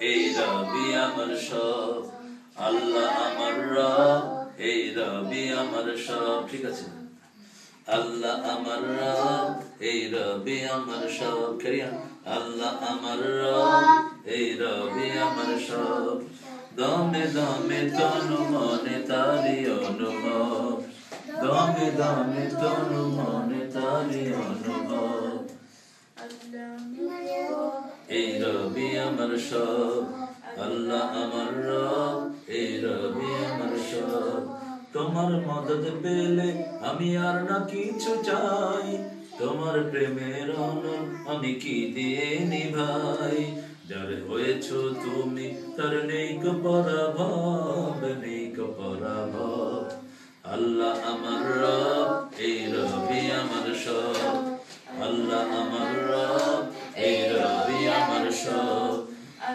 এই রবি আমার সব, আল্লাহ আমার রব। এই রবি আমার সব, ঠিক আছে? আল্লাহ আমার রব এই রবি আমার সব খেরিয়া আল্লাহ আমার রব এই রবি আমার সব। দমে দমে তনু মনে তারি অনুভব। দমে দমে তনু মনে তারি এই রবি আমার সব আল্লাহ আমার রব এই রবি আমার সব তোমার মদত পেলে আমি আর না কিছু চাই। তোমার প্রেমের অনল আমি কি দিয়ে নিভাই? যার হয়েছ তুমি, তার নেই পরাভব নেই পরাভব। আল্লাহ আমার